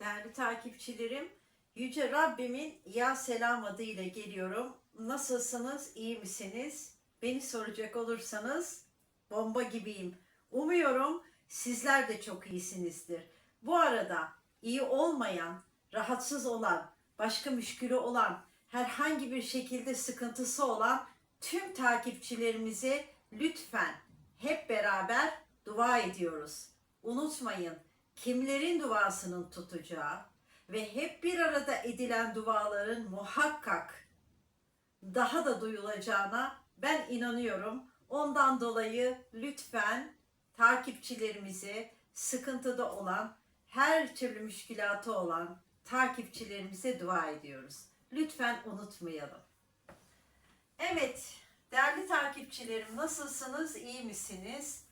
Değerli takipçilerim, Yüce Rabbimin Ya Selam adıyla geliyorum. Nasılsınız, iyi misiniz? Beni soracak olursanız bomba gibiyim. Umuyorum sizler de çok iyisinizdir. Bu arada iyi olmayan, rahatsız olan, başka müşkülü olan, herhangi bir şekilde sıkıntısı olan tüm takipçilerimize lütfen hep beraber dua ediyoruz. Unutmayın kimlerin duasının tutacağı ve hep bir arada edilen duaların muhakkak daha da duyulacağına ben inanıyorum. Ondan dolayı lütfen takipçilerimize sıkıntıda olan, her türlü müşkülatı olan takipçilerimize dua ediyoruz. Lütfen unutmayalım. Evet, değerli takipçilerim nasılsınız, iyi misiniz?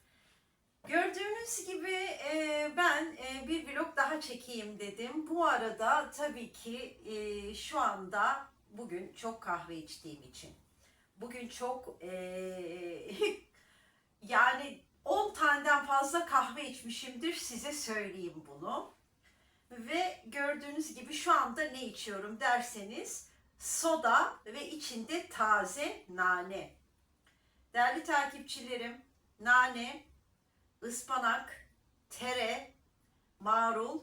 Gördüğünüz gibi e, ben e, bir vlog daha çekeyim dedim. Bu arada tabii ki e, şu anda bugün çok kahve içtiğim için. Bugün çok e, yani 10 taneden fazla kahve içmişimdir size söyleyeyim bunu. Ve gördüğünüz gibi şu anda ne içiyorum derseniz soda ve içinde taze nane. Değerli takipçilerim, nane, ıspanak, tere, marul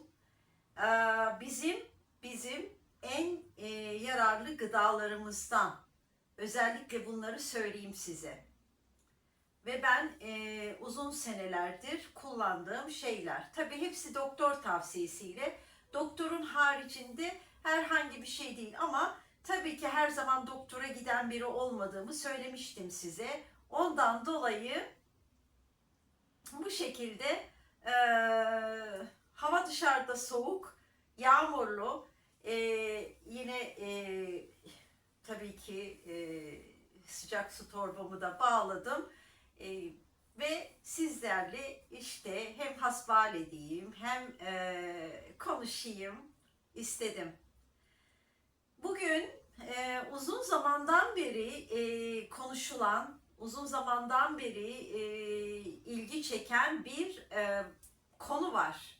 eee, bizim bizim en eee, yararlı gıdalarımızdan. Özellikle bunları söyleyeyim size. Ve ben eee, uzun senelerdir kullandığım şeyler. Tabii hepsi doktor tavsiyesiyle. Doktorun haricinde herhangi bir şey değil ama tabii ki her zaman doktora giden biri olmadığımı söylemiştim size. Ondan dolayı bu şekilde eee, hava dışarıda soğuk, yağmurlu. Eee, yine eee, tabii ki eee, sıcak su torbamı da bağladım. Eee, ve sizlerle işte hem hasbihal edeyim hem eee, konuşayım istedim. Bugün eee, uzun zamandan beri eee, konuşulan, uzun zamandan beri eee, ilgi çeken bir eee, konu var.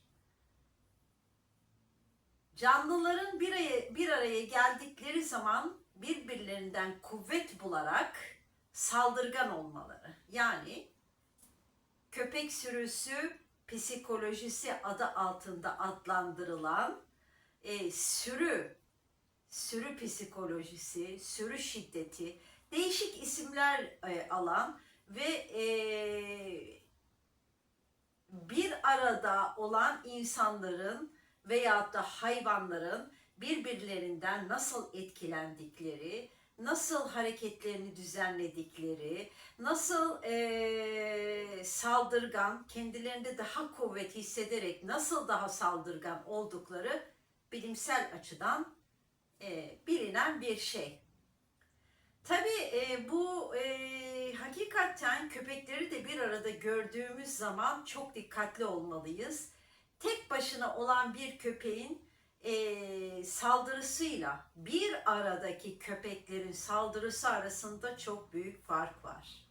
Canlıların bir araya, bir araya geldikleri zaman birbirlerinden kuvvet bularak saldırgan olmaları. Yani köpek sürüsü psikolojisi adı altında adlandırılan e, sürü sürü psikolojisi, sürü şiddeti, değişik isimler e, alan ve e, bir arada olan insanların veyahut da hayvanların birbirlerinden nasıl etkilendikleri, nasıl hareketlerini düzenledikleri, nasıl e, saldırgan, kendilerinde daha kuvvet hissederek nasıl daha saldırgan oldukları bilimsel açıdan e, bilinen bir şey. Tabii e, bu e, hakikaten köpekleri de bir arada gördüğümüz zaman çok dikkatli olmalıyız. Tek başına olan bir köpeğin e, saldırısıyla bir aradaki köpeklerin saldırısı arasında çok büyük fark var.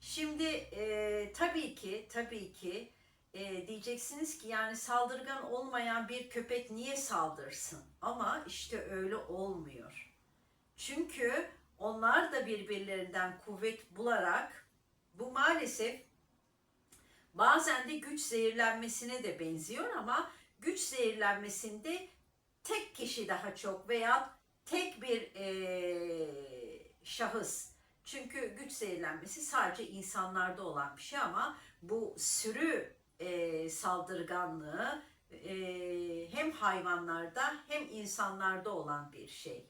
Şimdi e, tabii ki tabii ki e, diyeceksiniz ki yani saldırgan olmayan bir köpek niye saldırsın? Ama işte öyle olmuyor. Çünkü onlar da birbirlerinden kuvvet bularak bu maalesef bazen de güç zehirlenmesine de benziyor ama güç zehirlenmesinde tek kişi daha çok veya tek bir eee, şahıs. Çünkü güç zehirlenmesi sadece insanlarda olan bir şey ama bu sürü eee, saldırganlığı eee, hem hayvanlarda hem insanlarda olan bir şey.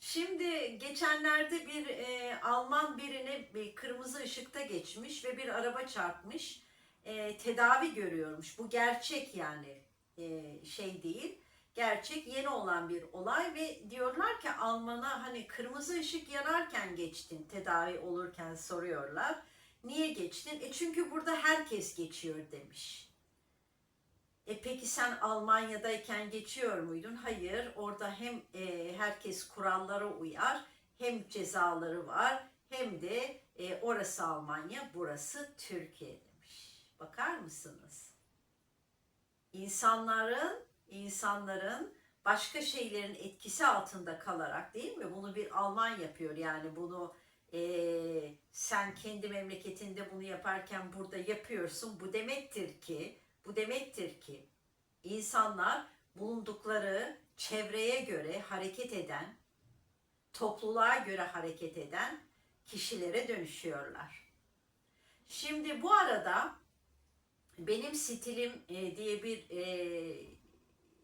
Şimdi geçenlerde bir e, Alman birine bir kırmızı ışıkta geçmiş ve bir araba çarpmış. E, tedavi görüyormuş. Bu gerçek yani e, şey değil. Gerçek yeni olan bir olay ve diyorlar ki Alman'a hani kırmızı ışık yanarken geçtin tedavi olurken soruyorlar. Niye geçtin? E çünkü burada herkes geçiyor demiş. E peki sen Almanya'dayken geçiyor muydun? Hayır. Orada hem e, herkes kurallara uyar, hem cezaları var, hem de e, orası Almanya, burası Türkiye demiş. Bakar mısınız? insanların insanların başka şeylerin etkisi altında kalarak değil mi? Bunu bir Alman yapıyor yani bunu eee, sen kendi memleketinde bunu yaparken burada yapıyorsun. Bu demektir ki bu demektir ki insanlar bulundukları çevreye göre hareket eden, topluluğa göre hareket eden kişilere dönüşüyorlar. Şimdi bu arada benim stilim e, diye bir e,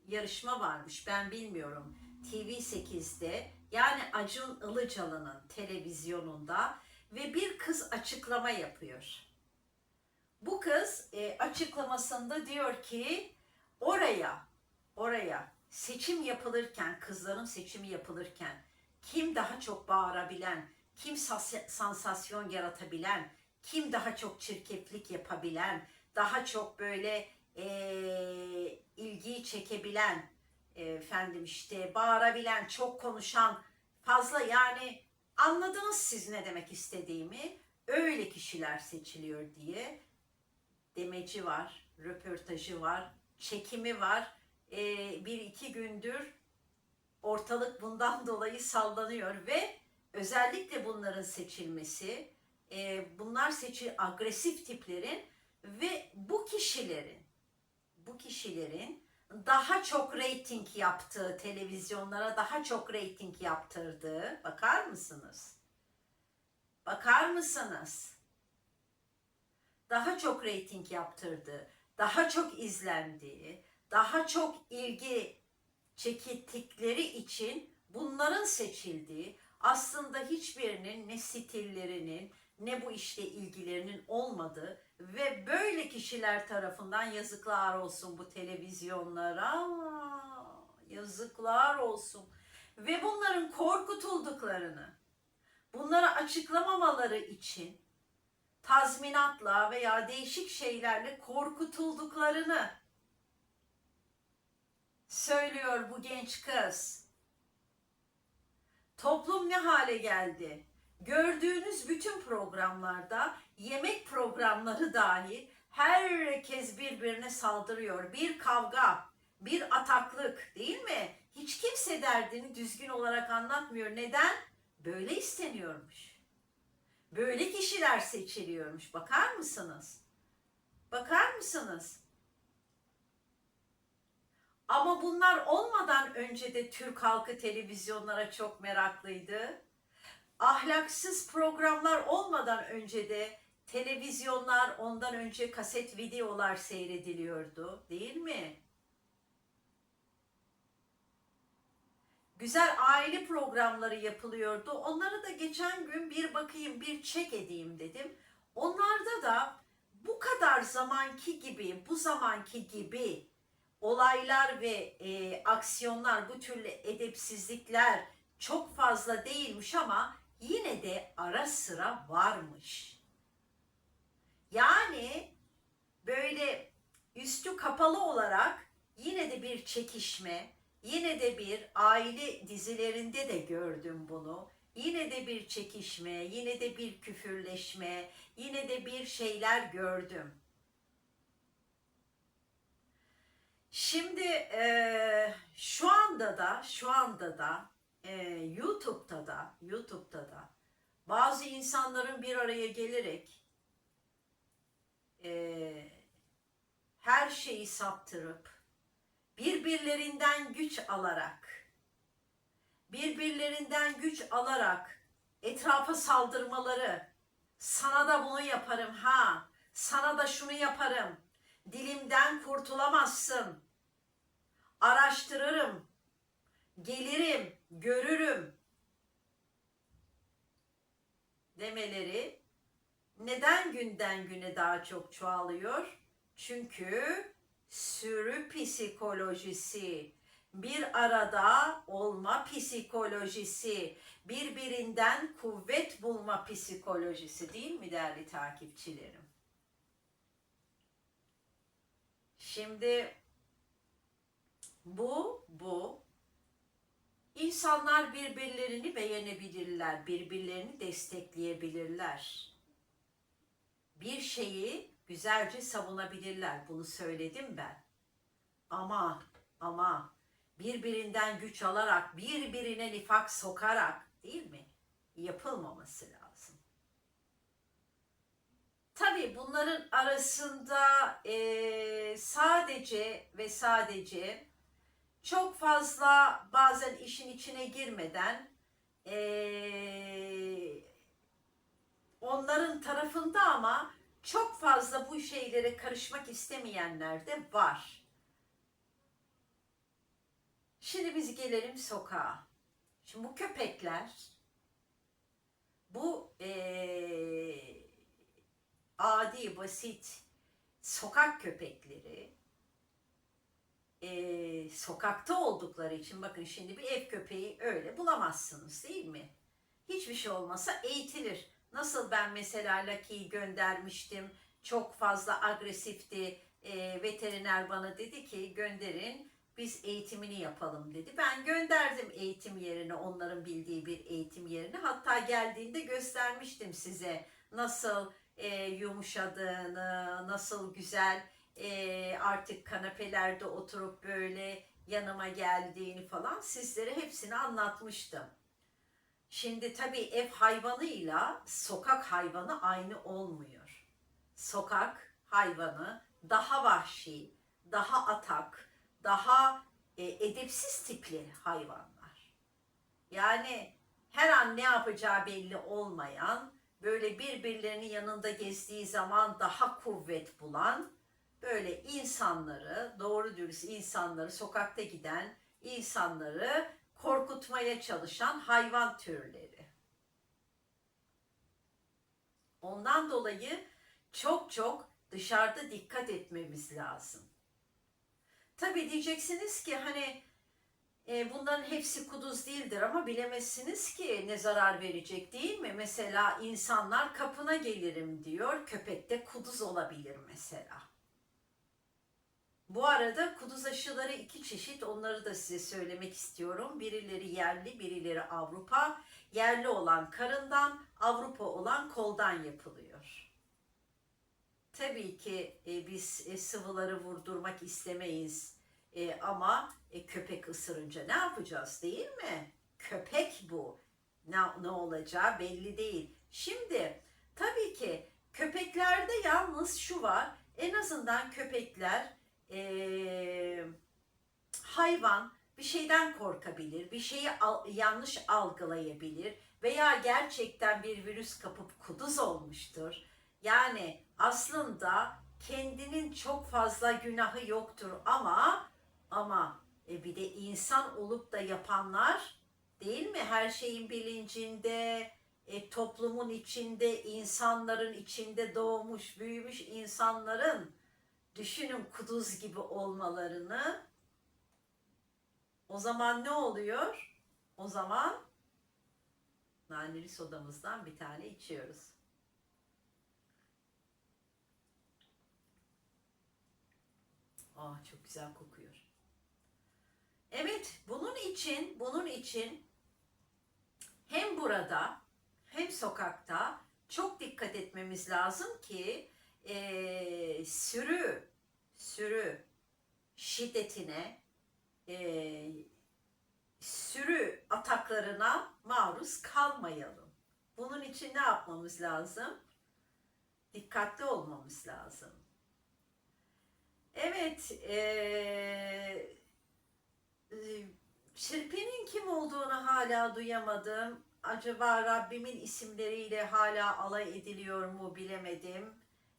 yarışma varmış. Ben bilmiyorum. TV8'de yani Acun Ilıcalı'nın televizyonunda ve bir kız açıklama yapıyor. Bu kız e, açıklamasında diyor ki oraya oraya seçim yapılırken kızların seçimi yapılırken kim daha çok bağırabilen, kim sas- sansasyon yaratabilen, kim daha çok çirkeflik yapabilen, daha çok böyle eee, ilgiyi çekebilen, e, efendim işte bağırabilen, çok konuşan, fazla yani anladınız siz ne demek istediğimi. Öyle kişiler seçiliyor diye demeci var, röportajı var, çekimi var. E, bir iki gündür ortalık bundan dolayı sallanıyor ve özellikle bunların seçilmesi, e, bunlar seçil agresif tiplerin ve bu kişilerin bu kişilerin daha çok reyting yaptığı televizyonlara daha çok reyting yaptırdığı bakar mısınız? Bakar mısınız? Daha çok reyting yaptırdığı, daha çok izlendiği, daha çok ilgi çekildikleri için bunların seçildiği aslında hiçbirinin ne stillerinin ne bu işle ilgilerinin olmadığı ve böyle kişiler tarafından yazıklar olsun bu televizyonlara yazıklar olsun. Ve bunların korkutulduklarını bunları açıklamamaları için tazminatla veya değişik şeylerle korkutulduklarını söylüyor bu genç kız. Toplum ne hale geldi? Gördüğünüz bütün programlarda, yemek programları dahil herkes birbirine saldırıyor. Bir kavga, bir ataklık değil mi? Hiç kimse derdini düzgün olarak anlatmıyor. Neden? Böyle isteniyormuş. Böyle kişiler seçiliyormuş. Bakar mısınız? Bakar mısınız? Ama bunlar olmadan önce de Türk halkı televizyonlara çok meraklıydı. Ahlaksız programlar olmadan önce de televizyonlar ondan önce kaset videolar seyrediliyordu, değil mi? Güzel aile programları yapılıyordu. Onları da geçen gün bir bakayım, bir çek edeyim dedim. Onlarda da bu kadar zamanki gibi, bu zamanki gibi olaylar ve e, aksiyonlar, bu türlü edepsizlikler çok fazla değilmiş ama yine de ara sıra varmış. Yani böyle üstü kapalı olarak yine de bir çekişme, yine de bir aile dizilerinde de gördüm bunu. Yine de bir çekişme, yine de bir küfürleşme, yine de bir şeyler gördüm. Şimdi eee, şu anda da şu anda da eee, YouTube'da da YouTube'da da bazı insanların bir araya gelerek eee, her şeyi saptırıp birbirlerinden güç alarak birbirlerinden güç alarak etrafa saldırmaları sana da bunu yaparım ha sana da şunu yaparım dilimden kurtulamazsın araştırırım gelirim görürüm demeleri neden günden güne daha çok çoğalıyor? Çünkü sürü psikolojisi, bir arada olma psikolojisi, birbirinden kuvvet bulma psikolojisi değil mi değerli takipçilerim? Şimdi bu, bu insanlar birbirlerini beğenebilirler, birbirlerini destekleyebilirler. Bir şeyi güzelce savunabilirler. Bunu söyledim ben. ama ama birbirinden güç alarak, birbirine nifak sokarak değil mi? Yapılmaması lazım. Tabii bunların arasında eee, sadece ve sadece çok fazla bazen işin içine girmeden eee, onların tarafında ama çok fazla bu şeylere karışmak istemeyenler de var. Şimdi biz gelelim sokağa. Şimdi bu köpekler bu eee, adi, basit sokak köpekleri eee, sokakta oldukları için bakın şimdi bir ev köpeği öyle bulamazsınız değil mi? Hiçbir şey olmasa eğitilir. Nasıl ben mesela Lucky'yi göndermiştim. Çok fazla agresifti. Eee, veteriner bana dedi ki gönderin biz eğitimini yapalım dedi. Ben gönderdim eğitim yerine onların bildiği bir eğitim yerine. Hatta geldiğinde göstermiştim size nasıl e, yumuşadığını, nasıl güzel e, artık kanepelerde oturup böyle yanıma geldiğini falan sizlere hepsini anlatmıştım. Şimdi tabii ev hayvanıyla sokak hayvanı aynı olmuyor. Sokak hayvanı daha vahşi, daha atak, daha e, edepsiz tipli hayvanlar. Yani her an ne yapacağı belli olmayan, böyle birbirlerinin yanında gezdiği zaman daha kuvvet bulan, böyle insanları, doğru dürüst insanları, sokakta giden insanları korkutmaya çalışan hayvan türleri. Ondan dolayı çok çok dışarıda dikkat etmemiz lazım. Tabii diyeceksiniz ki hani e, bunların hepsi kuduz değildir ama bilemezsiniz ki ne zarar verecek değil mi? Mesela insanlar kapına gelirim diyor. Köpek de kuduz olabilir mesela. Bu arada kuduz aşıları iki çeşit. Onları da size söylemek istiyorum. Birileri yerli, birileri Avrupa. Yerli olan karından, Avrupa olan koldan yapılıyor. Tabii ki e, biz e, sıvıları vurdurmak istemeyiz. E, ama e, köpek ısırınca ne yapacağız değil mi? Köpek bu. Ne, ne olacağı belli değil. Şimdi tabii ki köpeklerde yalnız şu var. En azından köpekler e, hayvan bir şeyden korkabilir, bir şeyi al- yanlış algılayabilir veya gerçekten bir virüs kapıp kuduz olmuştur. Yani aslında kendinin çok fazla günahı yoktur ama ama e, bir de insan olup da yapanlar değil mi? Her şeyin bilincinde, e, toplumun içinde, insanların içinde doğmuş, büyümüş insanların düşünün kuduz gibi olmalarını. O zaman ne oluyor? O zaman naneli sodamızdan bir tane içiyoruz. Ah çok güzel kokuyor. Evet, bunun için, bunun için hem burada hem sokakta çok dikkat etmemiz lazım ki eee, sürü sürü şiddetine eee, sürü ataklarına maruz kalmayalım. Bunun için ne yapmamız lazım? Dikkatli olmamız lazım. Evet, e, Şirpe'nin kim olduğunu hala duyamadım. Acaba Rabbimin isimleriyle hala alay ediliyor mu bilemedim.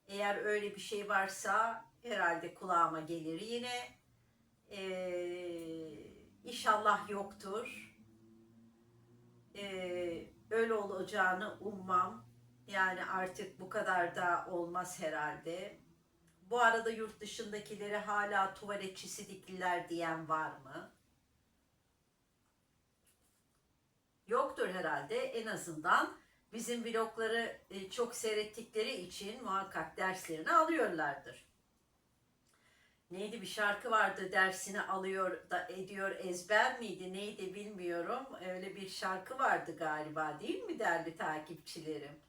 Eğer öyle bir şey varsa herhalde kulağıma gelir yine. Ee, inşallah yoktur. Ee, öyle olacağını ummam. Yani artık bu kadar da olmaz herhalde. Bu arada yurt dışındakilere hala tuvaletçisi dikliler diyen var mı? Yoktur herhalde. En azından bizim vlogları e, çok seyrettikleri için muhakkak derslerini alıyorlardır. Neydi bir şarkı vardı dersini alıyor da ediyor ezber miydi neydi bilmiyorum. Öyle bir şarkı vardı galiba değil mi değerli takipçilerim?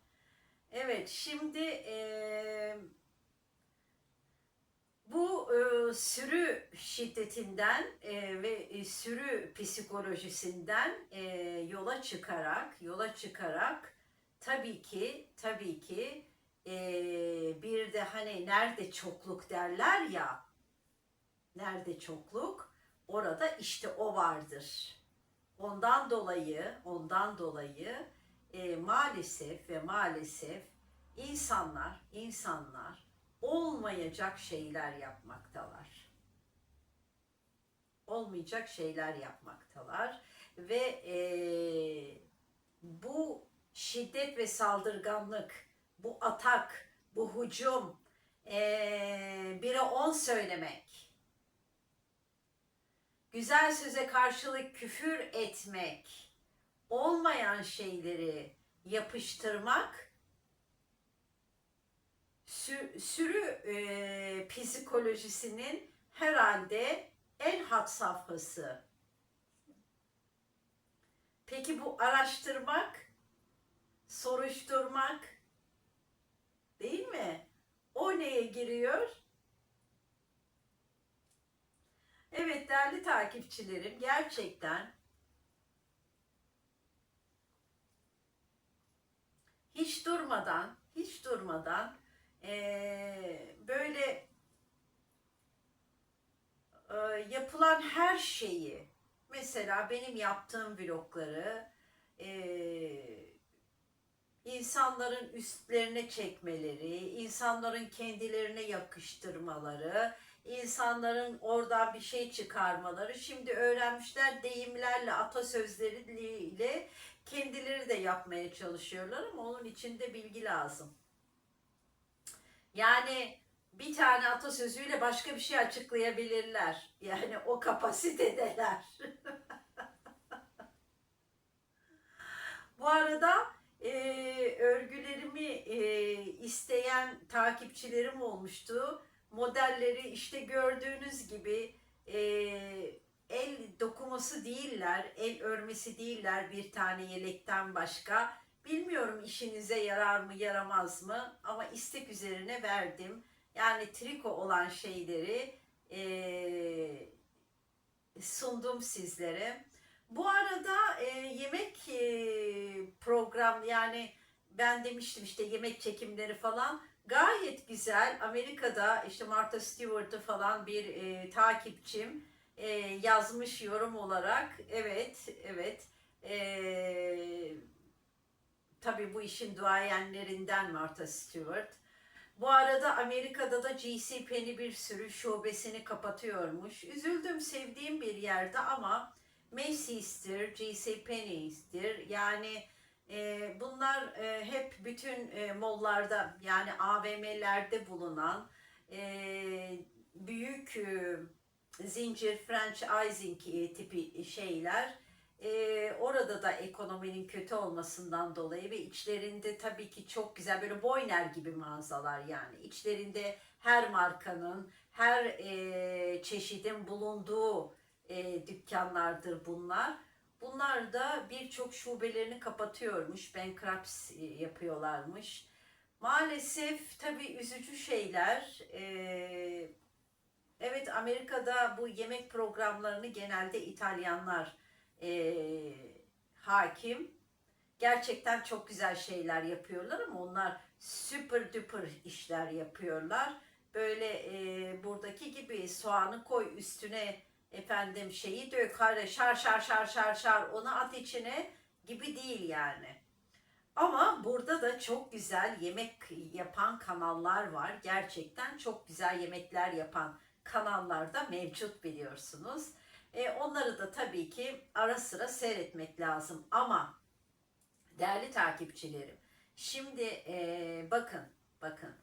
Evet şimdi eee bu e, e, sürü şiddetinden e, ve e, sürü psikolojisinden e, yola çıkarak yola çıkarak tabii ki tabii ki e, bir de hani nerede çokluk derler ya nerede çokluk orada işte o vardır. Ondan dolayı ondan dolayı e, maalesef ve maalesef insanlar insanlar olmayacak şeyler yapmaktalar. Olmayacak şeyler yapmaktalar ve eee, bu şiddet ve saldırganlık, bu atak, bu hücum, eee bire on söylemek, güzel söze karşılık küfür etmek, olmayan şeyleri yapıştırmak sü- sürü e, psikolojisinin herhalde en had safhası. Peki bu araştırmak, soruşturmak değil mi? O neye giriyor? Evet değerli takipçilerim gerçekten hiç durmadan, hiç durmadan eee, böyle eee, yapılan her şeyi, mesela benim yaptığım vlogları eee, insanların üstlerine çekmeleri, insanların kendilerine yakıştırmaları, insanların oradan bir şey çıkarmaları. Şimdi öğrenmişler deyimlerle, atasözleriyle kendileri de yapmaya çalışıyorlar ama onun için de bilgi lazım. Yani bir tane atasözüyle başka bir şey açıklayabilirler. Yani o kapasitedeler. Bu arada e, örgülerimi e, isteyen takipçilerim olmuştu. Modelleri işte gördüğünüz gibi e, el dokuması değiller, el örmesi değiller bir tane yelekten başka. Bilmiyorum işinize yarar mı yaramaz mı ama istek üzerine verdim. Yani triko olan şeyleri eee, sundum sizlere. Bu arada e, yemek e, program yani ben demiştim işte yemek çekimleri falan gayet güzel. Amerika'da işte Martha Stewart'ı falan bir e, takipçim e, yazmış yorum olarak. Evet, evet. E, tabii bu işin duayenlerinden Martha Stewart. Bu arada Amerika'da da GC Penny bir sürü şubesini kapatıyormuş. Üzüldüm sevdiğim bir yerde ama Macy's'tir, GC Penney's'tir. Yani e, bunlar e, hep bütün e, mollarda yani AVM'lerde bulunan e, büyük e, zincir franchising e, tipi şeyler. E, orada da ekonominin kötü olmasından dolayı ve içlerinde tabii ki çok güzel böyle boyner gibi mağazalar yani. İçlerinde her markanın, her e, çeşidin bulunduğu e, dükkanlardır bunlar. Bunlar da birçok şubelerini kapatıyormuş, bankruptcy yapıyorlarmış. Maalesef tabii üzücü şeyler. E, evet Amerika'da bu yemek programlarını genelde İtalyanlar e, hakim. Gerçekten çok güzel şeyler yapıyorlar ama onlar süper düper işler yapıyorlar. Böyle e, buradaki gibi soğanı koy üstüne efendim şeyi dök hadi şar şar şar şar şar onu at içine gibi değil yani. Ama burada da çok güzel yemek yapan kanallar var. Gerçekten çok güzel yemekler yapan kanallar da mevcut biliyorsunuz. E, onları da tabii ki ara sıra seyretmek lazım. Ama değerli takipçilerim, şimdi e, bakın, bakın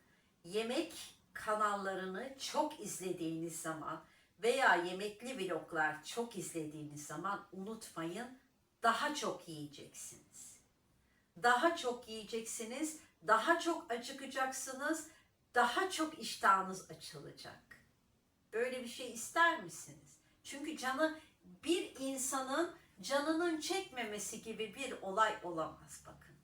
yemek kanallarını çok izlediğiniz zaman veya yemekli vloglar çok izlediğiniz zaman unutmayın daha çok yiyeceksiniz. Daha çok yiyeceksiniz, daha çok acıkacaksınız, daha çok iştahınız açılacak. Böyle bir şey ister misiniz? Çünkü canı bir insanın canının çekmemesi gibi bir olay olamaz bakın.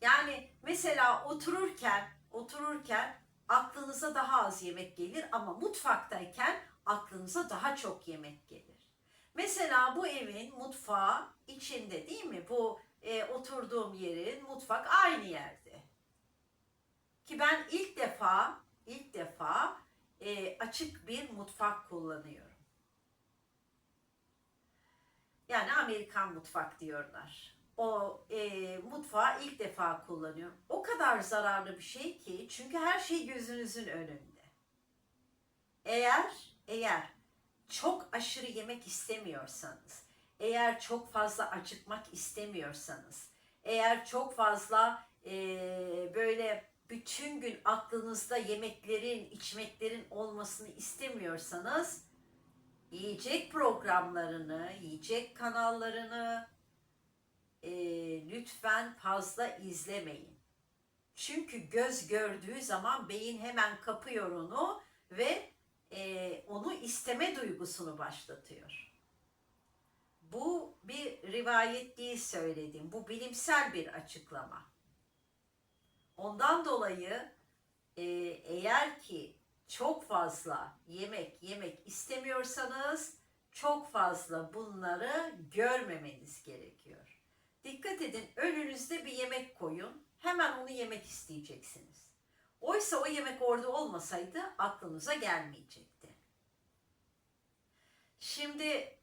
Yani mesela otururken otururken aklınıza daha az yemek gelir ama mutfaktayken aklınıza daha çok yemek gelir. Mesela bu evin mutfağı içinde değil mi? Bu e, oturduğum yerin mutfak aynı yerde. Ki ben ilk defa ilk defa e, açık bir mutfak kullanıyorum. Yani Amerikan mutfak diyorlar. O e, mutfağı ilk defa kullanıyorum. O kadar zararlı bir şey ki çünkü her şey gözünüzün önünde. Eğer eğer çok aşırı yemek istemiyorsanız, eğer çok fazla acıkmak istemiyorsanız, eğer çok fazla e, böyle bütün gün aklınızda yemeklerin, içmeklerin olmasını istemiyorsanız, yiyecek programlarını, yiyecek kanallarını e, lütfen fazla izlemeyin. Çünkü göz gördüğü zaman beyin hemen kapıyor onu ve e, onu isteme duygusunu başlatıyor. Bu bir rivayet değil söylediğim, bu bilimsel bir açıklama. Ondan dolayı e, eğer ki çok fazla yemek yemek istemiyorsanız çok fazla bunları görmemeniz gerekiyor. Dikkat edin önünüzde bir yemek koyun hemen onu yemek isteyeceksiniz. Oysa o yemek orada olmasaydı aklınıza gelmeyecekti. Şimdi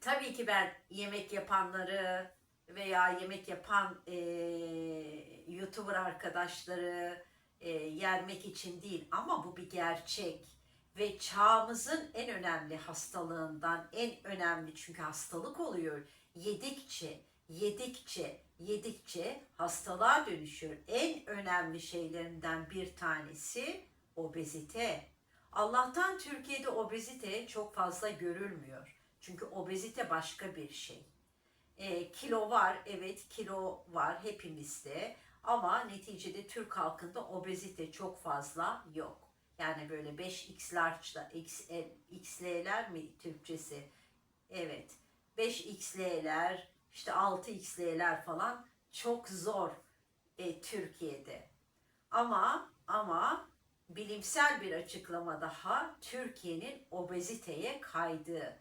tabii ki ben yemek yapanları veya yemek yapan e, YouTuber arkadaşları e, yermek için değil ama bu bir gerçek ve çağımızın en önemli hastalığından en önemli çünkü hastalık oluyor yedikçe yedikçe yedikçe hastalığa dönüşüyor. En önemli şeylerinden bir tanesi obezite. Allah'tan Türkiye'de obezite çok fazla görülmüyor. Çünkü obezite başka bir şey. E, kilo var, evet kilo var hepimizde. Ama neticede Türk halkında obezite çok fazla yok. Yani böyle 5x large'da, XL'ler mi Türkçesi? Evet. 5x'ler, işte 6x'ler falan çok zor e, Türkiye'de. Ama ama bilimsel bir açıklama daha Türkiye'nin obeziteye kaydığı.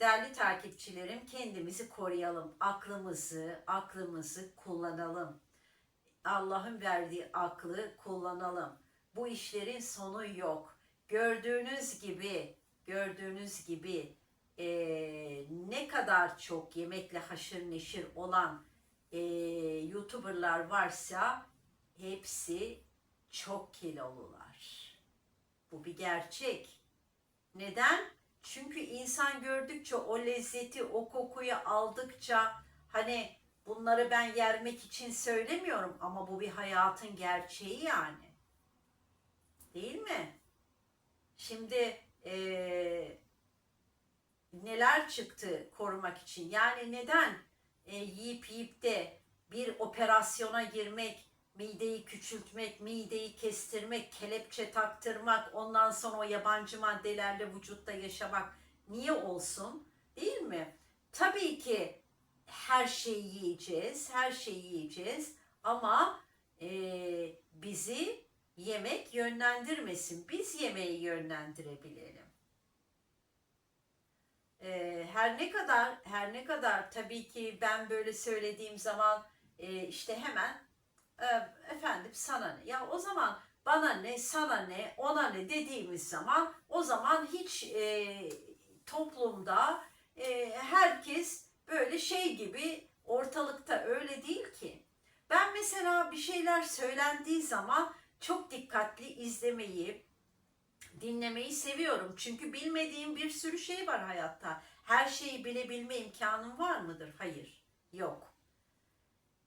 Değerli takipçilerim kendimizi koruyalım. Aklımızı, aklımızı kullanalım. Allah'ın verdiği aklı kullanalım. Bu işlerin sonu yok. Gördüğünüz gibi, gördüğünüz gibi e, ne kadar çok yemekle haşır neşir olan e, YouTuber'lar varsa hepsi çok kilolular. Bu bir gerçek. Neden? Çünkü insan gördükçe o lezzeti, o kokuyu aldıkça hani bunları ben yermek için söylemiyorum ama bu bir hayatın gerçeği yani. Değil mi? Şimdi eee neler çıktı korumak için? Yani neden e, yiyip yiyip de bir operasyona girmek, mideyi küçültmek, mideyi kestirmek, kelepçe taktırmak, ondan sonra o yabancı maddelerle vücutta yaşamak niye olsun? Değil mi? Tabii ki her şeyi yiyeceğiz, her şeyi yiyeceğiz ama e, bizi yemek yönlendirmesin. Biz yemeği yönlendirebilelim. E, her ne kadar her ne kadar tabii ki ben böyle söylediğim zaman e, işte hemen e, efendim sana ne ya o zaman bana ne sana ne ona ne dediğimiz zaman o zaman hiç e, toplumda e, herkes böyle şey gibi ortalıkta öyle değil ki. Ben mesela bir şeyler söylendiği zaman çok dikkatli izlemeyi, dinlemeyi seviyorum. Çünkü bilmediğim bir sürü şey var hayatta. Her şeyi bilebilme imkanım var mıdır? Hayır, yok.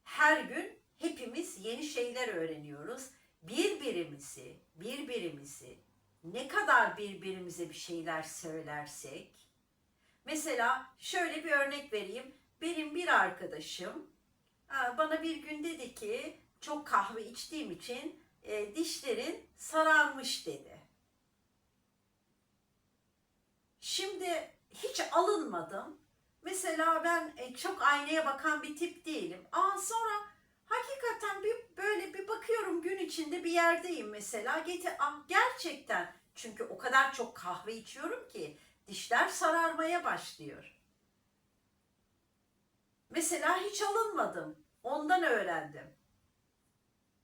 Her gün hepimiz yeni şeyler öğreniyoruz. Birbirimizi, birbirimizi ne kadar birbirimize bir şeyler söylersek, mesela şöyle bir örnek vereyim. Benim bir arkadaşım bana bir gün dedi ki çok kahve içtiğim için e, dişlerin sararmış dedi. Şimdi hiç alınmadım. Mesela ben e, çok aynaya bakan bir tip değilim. Aa sonra hakikaten bir böyle bir bakıyorum gün içinde bir yerdeyim mesela. Getir, ah, gerçekten çünkü o kadar çok kahve içiyorum ki dişler sararmaya başlıyor. Mesela hiç alınmadım. Ondan öğrendim.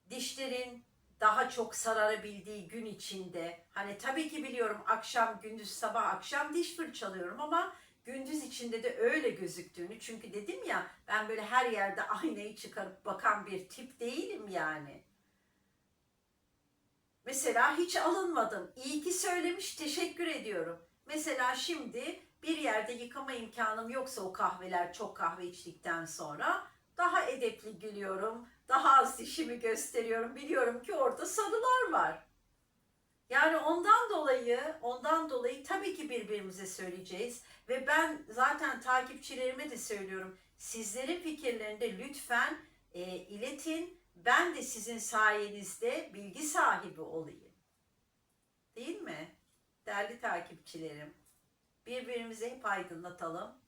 Dişlerin daha çok sararabildiği gün içinde hani tabii ki biliyorum akşam gündüz sabah akşam diş fırçalıyorum ama gündüz içinde de öyle gözüktüğünü çünkü dedim ya ben böyle her yerde aynayı çıkarıp bakan bir tip değilim yani. Mesela hiç alınmadım. İyi ki söylemiş teşekkür ediyorum. Mesela şimdi bir yerde yıkama imkanım yoksa o kahveler çok kahve içtikten sonra daha edepli gülüyorum. Daha az dişimi gösteriyorum. Biliyorum ki orada sarılar var. Yani ondan dolayı, ondan dolayı tabii ki birbirimize söyleyeceğiz ve ben zaten takipçilerime de söylüyorum. Sizlerin fikirlerini de lütfen e, iletin. Ben de sizin sayenizde bilgi sahibi olayım. Değil mi? Değerli takipçilerim. Birbirimizi hep aydınlatalım.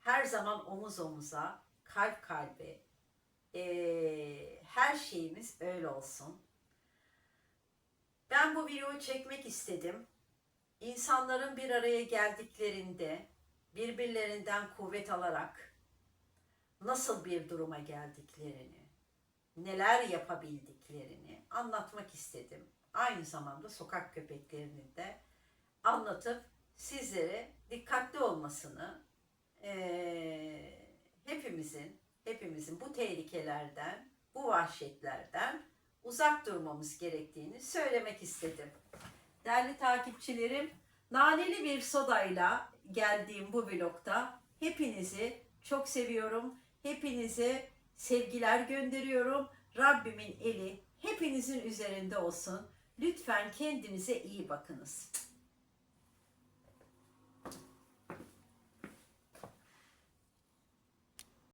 Her zaman omuz omuza, kalp kalbe, e, her şeyimiz öyle olsun. Ben bu videoyu çekmek istedim. İnsanların bir araya geldiklerinde birbirlerinden kuvvet alarak nasıl bir duruma geldiklerini, neler yapabildiklerini anlatmak istedim. Aynı zamanda sokak köpeklerini de anlatıp sizlere dikkatli olmasını eee, hepimizin hepimizin bu tehlikelerden, bu vahşetlerden uzak durmamız gerektiğini söylemek istedim. Değerli takipçilerim, naneli bir sodayla geldiğim bu vlogda hepinizi çok seviyorum. Hepinize sevgiler gönderiyorum. Rabbimin eli hepinizin üzerinde olsun. Lütfen kendinize iyi bakınız.